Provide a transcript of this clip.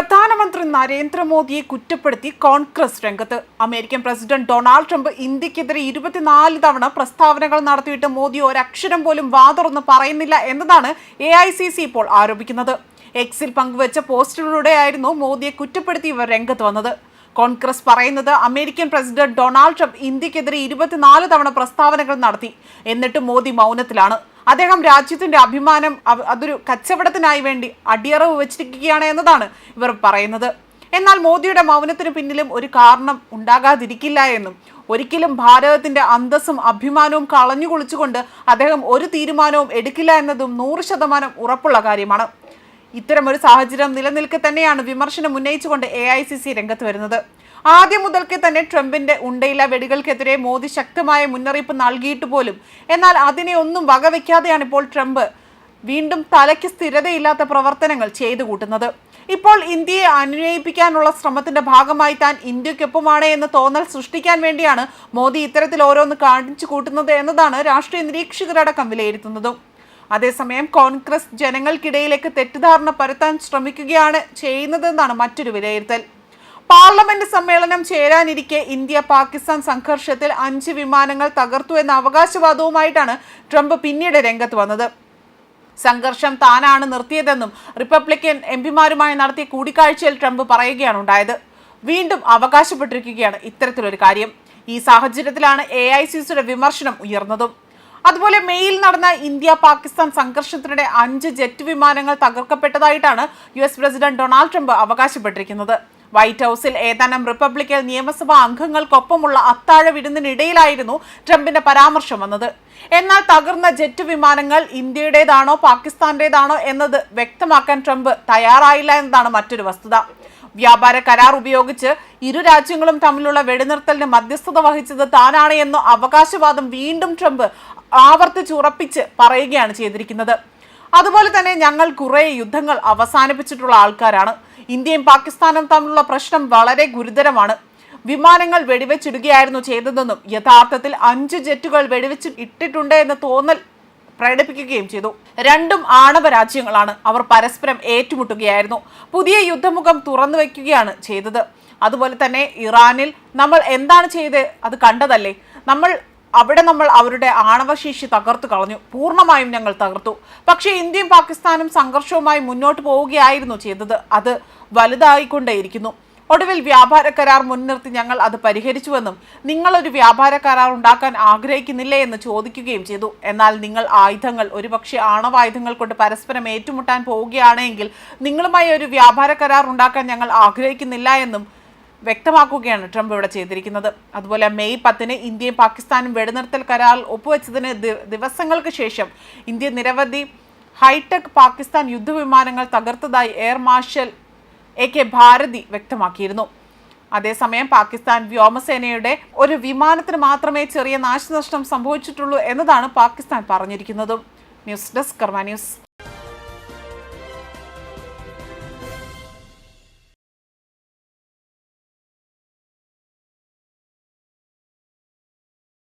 പ്രധാനമന്ത്രി നരേന്ദ്രമോദിയെ കുറ്റപ്പെടുത്തി കോൺഗ്രസ് രംഗത്ത്. അമേരിക്കൻ പ്രസിഡന്റ് ഡൊണാൾഡ് ട്രംപ് ഇന്ത്യക്കെതിരെ ഇരുപത്തിനാല് തവണ പ്രസ്താവനകൾ നടത്തിയിട്ട് മോദി ഒരക്ഷരം പോലും വാതുറന്ന് പറയുന്നില്ല എന്നതാണ് എ ഇപ്പോൾ ആരോപിക്കുന്നത്. എക്സിൽ പങ്കുവച്ച പോസ്റ്റുകളിലൂടെയായിരുന്നു മോദിയെ കുറ്റപ്പെടുത്തി ഇവർ രംഗത്ത് വന്നത്. കോൺഗ്രസ് പറയുന്നത് അമേരിക്കൻ പ്രസിഡന്റ് ഡൊണാൾഡ് ട്രംപ് ഇന്ത്യക്കെതിരെ ഇരുപത്തിനാല് തവണ പ്രസ്താവനകൾ നടത്തി. എന്നിട്ട് മോദി മൗനത്തിലാണ്. അദ്ദേഹം രാജ്യത്തിന്റെ അഭിമാനം അതൊരു കച്ചവടത്തിനായി വേണ്ടി അടിയറവ് വെച്ചിരിക്കുകയാണ് എന്നതാണ് ഇവർ പറയുന്നത്. എന്നാൽ മോദിയുടെ മൗനത്തിന് പിന്നിലും ഒരു കാരണം ഉണ്ടാകാതിരിക്കില്ല എന്നും ഒരിക്കലും ഭാരതത്തിന്റെ അന്തസ്സും അഭിമാനവും കളഞ്ഞു കുളിച്ചുകൊണ്ട് അദ്ദേഹം ഒരു തീരുമാനവും എടുക്കില്ല എന്നതും നൂറ് ശതമാനം ഉറപ്പുള്ള കാര്യമാണ്. ഇത്തരമൊരു സാഹചര്യം നിലനിൽക്കെ തന്നെയാണ് വിമർശനം ഉന്നയിച്ചുകൊണ്ട് എ ഐ സി സി രംഗത്ത് വരുന്നത്. ആദ്യം മുതൽക്കേ തന്നെ ട്രംപിന്റെ ഉണ്ടയില വെടികൾക്കെതിരെ മോദി ശക്തമായ മുന്നറിയിപ്പ് നൽകിയിട്ട് പോലും എന്നാൽ അതിനെ ഒന്നും വകവെക്കാതെയാണ് ഇപ്പോൾ ട്രംപ് വീണ്ടും തലയ്ക്ക് സ്ഥിരതയില്ലാത്ത പ്രവർത്തനങ്ങൾ ചെയ്തു കൂട്ടുന്നത്. ഇപ്പോൾ ഇന്ത്യയെ അനുനയിപ്പിക്കാനുള്ള ശ്രമത്തിന്റെ ഭാഗമായി താൻ ഇന്ത്യക്കൊപ്പമാണ് എന്ന് തോന്നൽ സൃഷ്ടിക്കാൻ വേണ്ടിയാണ് മോദി ഇത്തരത്തിൽ ഓരോന്ന് കാണിച്ചു കൂട്ടുന്നത് എന്നതാണ് രാഷ്ട്രീയ നിരീക്ഷകരടക്കം വിലയിരുത്തുന്നതും. അതേസമയം കോൺഗ്രസ് ജനങ്ങൾക്കിടയിലേക്ക് തെറ്റിദ്ധാരണ പരത്താൻ ശ്രമിക്കുകയാണ് ചെയ്യുന്നതെന്നാണ് മറ്റൊരു വിലയിരുത്തൽ. പാർലമെന്റ് സമ്മേളനം ചേരാനിരിക്കെ ഇന്ത്യ പാകിസ്ഥാൻ സംഘർഷത്തിൽ അഞ്ച് വിമാനങ്ങൾ തകർത്തു എന്ന അവകാശവാദവുമായിട്ടാണ് ട്രംപ് പിന്നീട് രംഗത്ത് വന്നത്. സംഘർഷം താനാണ് നിർത്തിയതെന്നും റിപ്പബ്ലിക്കൻ എം പിമാരുമായി നടത്തിയ കൂടിക്കാഴ്ചയിൽ ട്രംപ് പറയുകയാണ് ഉണ്ടായത്. വീണ്ടും അവകാശപ്പെട്ടിരിക്കുകയാണ് ഇത്തരത്തിലൊരു കാര്യം. ഈ സാഹചര്യത്തിലാണ് എ വിമർശനം ഉയർന്നതും. അതുപോലെ മെയിൽ നടന്ന ഇന്ത്യ പാകിസ്ഥാൻ സംഘർഷത്തിനിടെ അഞ്ച് ജെറ്റ് വിമാനങ്ങൾ തകർക്കപ്പെട്ടതായിട്ടാണ് U S president Donald Trump അവകാശപ്പെട്ടിരിക്കുന്നത്. White ഹൗസിൽ ഏതാനും റിപ്പബ്ലിക്കൻ നിയമസഭാ അംഗങ്ങൾക്കൊപ്പമുള്ള അത്താഴ വിരുന്നിനിടയിലായിരുന്നു ട്രംപിന്റെ പരാമർശം വന്നത്. എന്നാൽ തകർന്ന ജെറ്റ് വിമാനങ്ങൾ ഇന്ത്യയുടേതാണോ പാകിസ്ഥാന്റേതാണോ എന്നത് വ്യക്തമാക്കാൻ ട്രംപ് തയ്യാറായില്ല എന്നതാണ് മറ്റൊരു വസ്തുത. വ്യാപാര കരാർ ഉപയോഗിച്ച് ഇരു രാജ്യങ്ങളും തമ്മിലുള്ള വെടിനിർത്തലിന് മധ്യസ്ഥത വഹിച്ചത് താനാണ് എന്ന അവകാശവാദം വീണ്ടും ട്രംപ് ആവർത്തിച്ചുറപ്പിച്ച് പറയുകയാണ് ചെയ്തിരിക്കുന്നത്. അതുപോലെ തന്നെ ഞങ്ങൾ കുറേ യുദ്ധങ്ങൾ അവസാനിപ്പിച്ചിട്ടുള്ള ആൾക്കാരാണ്. ഇന്ത്യയും പാകിസ്ഥാനും തമ്മിലുള്ള പ്രശ്നം വളരെ ഗുരുതരമാണ്. വിമാനങ്ങൾ വെടിവെച്ചിടുകയായിരുന്നു ചെയ്തതെന്നും യഥാർത്ഥത്തിൽ അഞ്ച് ജെറ്റുകൾ വെടിവെച്ച് ഇട്ടിട്ടുണ്ട് എന്ന തോന്നൽ പ്രകടിപ്പിക്കുകയും ചെയ്തു. രണ്ടും ആണവ രാജ്യങ്ങളാണ് അവർ പരസ്പരം ഏറ്റുമുട്ടുകയായിരുന്നു. പുതിയ യുദ്ധമുഖം തുറന്നു വയ്ക്കുകയാണ് ചെയ്തത്. അതുപോലെ തന്നെ ഇറാനിൽ നമ്മൾ എന്താണ് ചെയ്ത് അത് കണ്ടതല്ലേ? നമ്മൾ അവിടെ നമ്മൾ അവരുടെ ആണവശേഷി തകർത്തു കളഞ്ഞു. പൂർണമായും ഞങ്ങൾ തകർത്തു. പക്ഷേ ഇന്ത്യയും പാകിസ്ഥാനും സംഘർഷവുമായി മുന്നോട്ട് പോവുകയായിരുന്നു ചെയ്തത്. അത് വലുതായിക്കൊണ്ടേയിരിക്കുന്നു. ഒടുവിൽ വ്യാപാര കരാർ മുൻനിർത്തി ഞങ്ങൾ അത് പരിഹരിച്ചുവെന്നും ഒരു വ്യാപാര കരാർ ഉണ്ടാക്കാൻ ആഗ്രഹിക്കുന്നില്ലേ എന്ന് ചോദിക്കുകയും ചെയ്തു. എന്നാൽ നിങ്ങൾ ആയുധങ്ങൾ ഒരുപക്ഷെ ആണവായുധങ്ങൾ കൊണ്ട് പരസ്പരം ഏറ്റുമുട്ടാൻ പോവുകയാണെങ്കിൽ നിങ്ങളുമായി ഒരു വ്യാപാര കരാർ ഉണ്ടാക്കാൻ ഞങ്ങൾ ആഗ്രഹിക്കുന്നില്ല എന്നും വ്യക്തമാക്കുകയാണ് ട്രംപ് ഇവിടെ ചെയ്തിരിക്കുന്നത്. അതുപോലെ മെയ് പത്തിന് ഇന്ത്യയും പാകിസ്ഥാനും വെടിനിർത്തൽ കരാർ ഒപ്പുവെച്ചതിന് ദിവസങ്ങൾക്ക് ശേഷം ഇന്ത്യ നിരവധി ഹൈടെക് പാകിസ്ഥാൻ യുദ്ധവിമാനങ്ങൾ തകർത്തതായി air marshal A K Bharati വ്യക്തമാക്കിയിരുന്നു. അതേസമയം പാകിസ്ഥാൻ വ്യോമസേനയുടെ ഒരു വിമാനത്തിന് മാത്രമേ ചെറിയ നാശനഷ്ടം സംഭവിച്ചിട്ടുള്ളൂ എന്നതാണ് Pakistan പറഞ്ഞിരിക്കുന്നതും. News desk Karma news.